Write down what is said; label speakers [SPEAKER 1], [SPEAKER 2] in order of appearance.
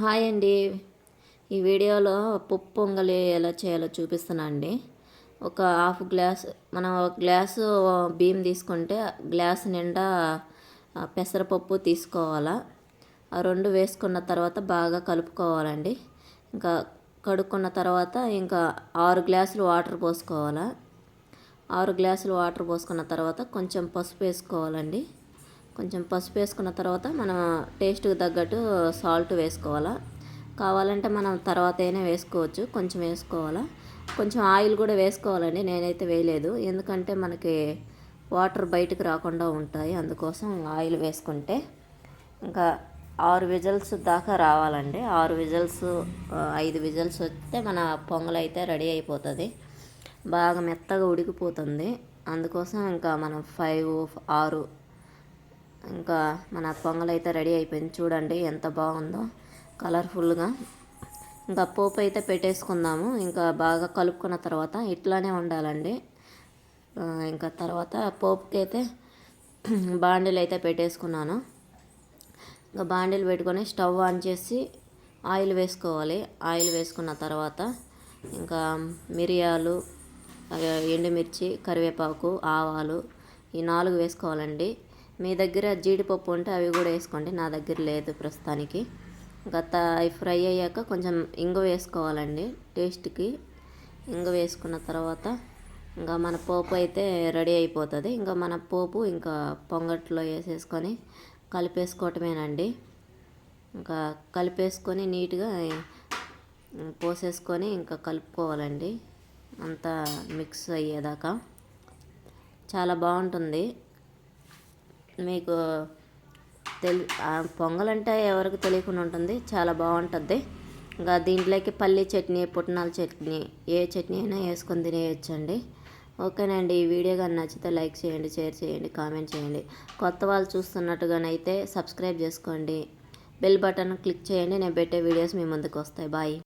[SPEAKER 1] Hi అండి. ఈ వీడియోలో పప్పు పొంగలి ఎలా చేయాలో చూపిస్తున్నా అండి. ఒక హాఫ్ గ్లాస్ మనం ఒక గ్లాసు బియ్యం తీసుకుంటే గ్లాస్ నిండా పెసరపప్పు తీసుకోవాలా. ఆ రెండు వేసుకున్న తర్వాత బాగా కలుపుకోవాలండి. ఇంకా కడుక్కున్న తర్వాత ఇంకా ఆరు గ్లాసులు వాటర్ పోసుకోవాలా. ఆరు గ్లాసులు వాటర్ పోసుకున్న తర్వాత కొంచెం పసుపు వేసుకోవాలండి. కొంచెం పసుపు వేసుకున్న తర్వాత మనం టేస్ట్కి తగ్గట్టు సాల్ట్ వేసుకోవాలా. కావాలంటే మనం తర్వాత అయినా వేసుకోవచ్చు కొంచెం వేసుకోవాలా. కొంచెం ఆయిల్ కూడా వేసుకోవాలండి నేనైతే వేయలేదు. ఎందుకంటే మనకి వాటర్ బయటకు రాకుండా ఉంటాయి అందుకోసం ఆయిల్ వేసుకుంటే ఇంకా ఆరు విజిల్స్ దాకా రావాలండి. ఆరు విజిల్స్ ఐదు విజిల్స్ వస్తే మన పొంగల్ అయితే రెడీ అయిపోతుంది. బాగా మెత్తగా ఉడికిపోతుంది. అందుకోసం ఇంకా మనం ఫైవ్ ఆరు ఇంకా మన పొంగల్ అయితే రెడీ అయిపోయింది. చూడండి ఎంత బాగుందో. కలర్ఫుల్గా. ఇంకా పోపు అయితే పెట్టేసుకుందాము. ఇంకా బాగా కలుపుకున్న తర్వాత ఇట్లానే ఉండాలండి. ఇంకా తర్వాత పోపుకి అయితే బాండిల్ అయితే పెట్టేసుకున్నాను. ఇంకా బాండిల్ పెట్టుకొని స్టవ్ ఆన్ చేసి ఆయిల్ వేసుకోవాలి. ఆయిల్ వేసుకున్న తర్వాత ఇంకా మిరియాలు ఎండుమిర్చి కరివేపాకు ఆవాలు ఈ నాలుగు వేసుకోవాలండి. మీ దగ్గర జీడిపప్పు ఉంటే అవి కూడా వేసుకోండి. నా దగ్గర లేదు ప్రస్తుతానికి. ఇంకా త- అవి ఫ్రై అయ్యాక కొంచెం ఇంగు వేసుకోవాలండి. టేస్ట్కి ఇంగు వేసుకున్న తర్వాత ఇంకా మన పోపు అయితే రెడీ అయిపోతుంది. ఇంకా మన పోపు ఇంకా పొంగట్లో వేసేసుకొని కలిపేసుకోవటమేనండి. ఇంకా కలిపేసుకొని నీట్గా పోసేసుకొని ఇంకా కలుపుకోవాలండి. అంతా మిక్స్ అయ్యేదాకా. చాలా బాగుంటుంది. మీకు తెలి పొంగల్ అంటే ఎవరికి తెలియకుండా ఉంటుంది. చాలా బాగుంటుంది. ఇంకా దీంట్లోకి పల్లి చట్నీ పుట్నాల చట్నీ ఏ చట్నీ అయినా వేసుకొని తినేయచ్చండి. ఓకేనండి. ఈ వీడియో కానీ నచ్చితే లైక్ చేయండి షేర్ చేయండి కామెంట్ చేయండి. కొత్త వాళ్ళు చూస్తున్నట్టుగానైతే సబ్స్క్రైబ్ చేసుకోండి. బెల్ బటన్ క్లిక్ చేయండి. నేను పెట్టే వీడియోస్ మీ ముందుకు వస్తాయి. బాయ్.